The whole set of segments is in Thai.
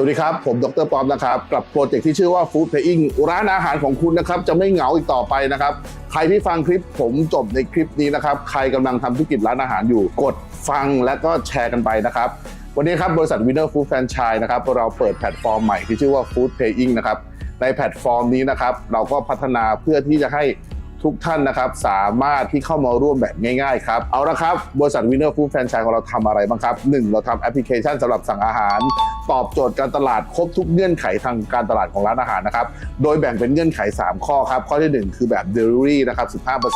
สวัสดีครับ ผมดรปอมนะครับกับโปรเจกต์ที่ชื่อว่า Food Paying ร้านอาหารของคุณนะครับจะไม่เหงาอีกต่อไปนะครับ ใครที่ฟังคลิปผมจบในคลิปนี้นะครับ ใครกำลังทำธุรกิจร้านอาหารอยู่ กดฟังและก็แชร์กันไปนะครับ วันนี้ครับบริษัท Winner Food Franchise นะครับเราเปิดแพลตฟอร์มใหม่ที่ชื่อว่า Food Paying นะครับในแพลตฟอร์มนี้นะครับ เราก็พัฒนาเพื่อที่จะให้ทุกท่านนะครับ สามารถที่เข้ามาร่วมแบบง่ายๆครับ เอาละครับ บริษัท Winner Food Franchise ของเราทำอะไรบ้างครับ 1. เราทำแอปพลิเคชันสำหรับสั่งอาหาร ตอบโจทย์การตลาดครบทุกเงื่อนไขทางการตลาดของร้านอาหารนะครับ โดยแบ่งเป็นเงื่อนไข 3 ข้อครับ ข้อทีหนึ่1 คือแบบ Delivery นะครับ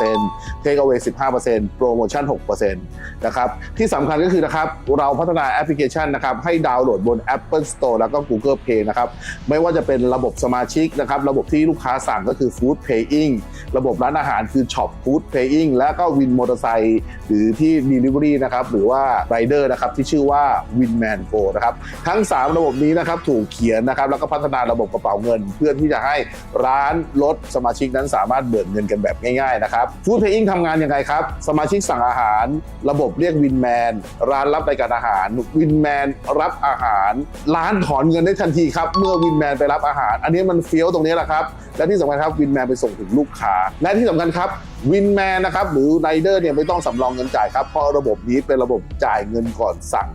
15% Take away 15% Promotion 6%นะครับ ที่สำคัญก็คือนะครับ เราพัฒนาแอปพลิเคชันนะครับ ให้ดาวน์โหลดบน Apple Store แล้วก็ Google Play นะครับ ไม่ว่าจะเป็นระบบสมาชิกนะครับ ระบบที่ลูกค้าสั่งก็คือ Food Paying ระบบร้านอาหารคือ Shop Food Paying แล้วก็วินมอเตอร์ไซค์หรือที่ Delivery นะครับ หรือว่า Rider นะครับ ที่ชื่อว่า Winman Go นะครับ ทั้ง 3ระบบนี้นะครับถูกเขียนนะครับแล้วก็พัฒนาระบบกระเป๋าเงิน เพื่อที่จะให้ร้านรถสมาชิกนั้นสามารถเบิกเงินกันแบบง่ายๆนะครับ Food Paying ทำงานยังไงครับ สมาชิกสั่งอาหาร ระบบเรียกวินแมนร้านรับรายการอาหาร วินแมนรับอาหาร ร้านถอนเงินได้ทันทีครับเมื่อวินแมนไปรับอาหาร อันนี้มันเฟี้ยวตรงนี้แหละครับและที่สำคัญครับวินแมนไปส่งถึงลูกค้า และที่สำคัญครับวินแมนนะครับหรือไรเดอร์เนี่ยไม่ต้องสำรองเงินจ่ายครับเพราะระบบนี้เป็นระบบจ่ายเงินก่อนสั่ง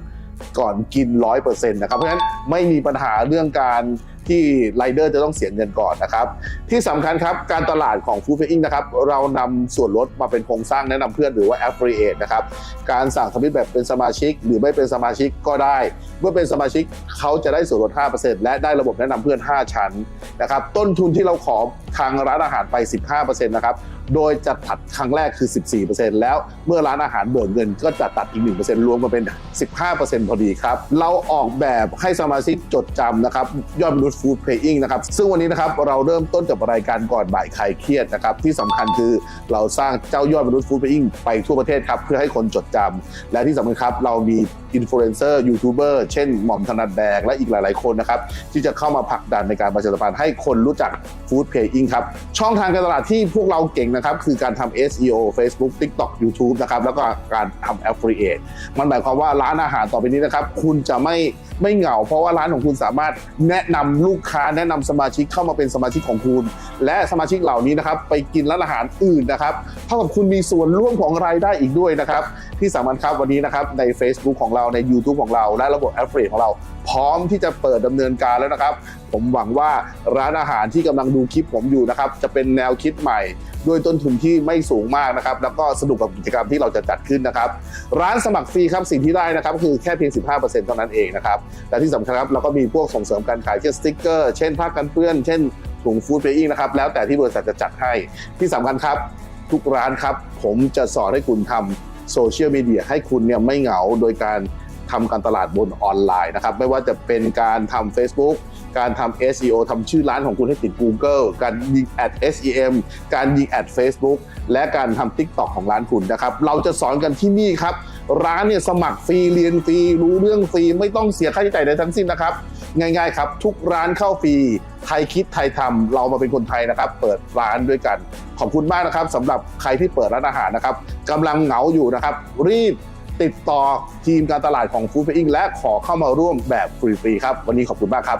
ก่อนกิน 100%นะครับเพราะฉะนั้นไม่มีปัญหาเรื่องการที่ไรเดอร์จะต้องเสียเงินก่อนนะครับ ที่สำคัญครับ การตลาดของ Food Paying นะครับ เรานำส่วนลดมาเป็นโครงสร้างแนะนำเพื่อนหรือว่า Affiliate นะครับ การสั่งสมิธแบบเป็นสมาชิก หรือไม่เป็นสมาชิกก็ได้ เมื่อเป็นสมาชิกเขาจะได้ส่วนลด 5%และได้ระบบแนะนำเพื่อน 5 ชั้นนะครับ ต้นทุนที่เราขอทางร้านอาหารไป 15%นะครับ โดยจะตัดครั้งแรกคือ 14%แล้วเมื่อร้านอาหารเบิกเงินก็จะตัดอีก 1%รวมกันเป็น 15%พอดีครับ เราออกแบบให้สมาชิกจดจำนะครับยอดมนุษย์ฟู้ดเพย์อิงนะครับซึ่งวันนี้นะครับเราเริ่มต้นกับรายการก่อนบ่ายใครเครียดนะครับที่สำคัญคือเราสร้างเจ้ายอดมนุษย์ฟู้ดเพย์อิงไปทั่วประเทศครับเพื่อให้คนจดจำและที่สำคัญครับเรามีอินฟลูเอนเซอร์ยูทูบเบอร์เช่นหม่อมธนัดแดงและอีกหลาย ๆ คนนะครับที่จะเข้ามาผลักดันในการประชาสัมพันธ์ให้คนรู้จักฟู้ดเพย์อิงครับช่องทางการตลาดที่พวกเราเก่งนะครับคือการทำ SEO Facebook TikTok YouTube นะครับแล้วก็การทำ Affiliate มันหมายความว่าร้านอาหารต่อไปนี้นะครับ คุณจะไม่ไม่เหงา เพราะว่าร้านของคุณสามารถแนะนำลูกค้าแนะนำสมาชิกเข้ามาเป็นสมาชิกของคุณ และสมาชิกเหล่านี้นะครับ ไปกินร้านอาหารอื่นนะครับเท่ากับคุณมีส่วนร่วมของรายได้อีกด้วยนะครับ ที่สำคัญครับวันนี้นะครับใน Facebook ของเราใน YouTube ของเรา และระบบ Affiliate ของเรา พร้อมที่จะเปิดดำเนินการแล้วนะครับ ผมหวังว่าร้านอาหารที่กำลังดูคลิปผมอยู่นะครับจะเป็นแนวคิดใหม่ด้วยต้นทุนที่ไม่สูงมากนะครับ แล้วก็สนุกกับกิจกรรมที่เราจะจัดขึ้นนะครับ ร้านสมัครฟรีครับสิ่งที่ได้นะครับคือแค่เพียง 15%เท่านั้นเองนะครับและที่สำคัญครับเราก็มีพวกส่งเสริมการขายเช่นสติ๊กเกอร์เช่นผ้ากันเปื้อน เช่นถุงฟู้ดเพย์อิงนะครับแล้วแต่ที่บริษัทจะจัดให้ที่สำคัญครับทุกร้านครับ ผมจะสอนให้คุณทำโซเชียลมีเดียให้คุณเนี่ยไม่เหงาโดยการ ทำการตลาดบนออนไลน์นะครับ ไม่ว่าจะเป็นการทำ Facebook การทำ SEO ทำชื่อร้านของคุณให้ติด Google การยิงแอด SEM การยิงแอด Facebook และการทำ TikTok ของร้านคุณนะครับ เราจะสอนกันที่นี่ครับ ร้านเนี่ยสมัครฟรีเรียนฟรีรู้เรื่องฟรีไม่ต้องเสียค่าใช้จ่ายใดทั้งสิ้นนะครับ ง่ายๆครับ ทุกร้านเข้าฟรีไทยคิดไทยทำเรามาเป็นคนไทยนะครับ เปิดร้านด้วยกัน ขอบคุณมากนะครับสำหรับใครที่เปิดร้านอาหารนะครับกำลังเหงาอยู่นะครับ รีบ ติดต่อทีมการตลาดของ Food Paying และขอเข้ามาร่วมแบบฟรีๆครับ วันนี้ขอบคุณมากครับ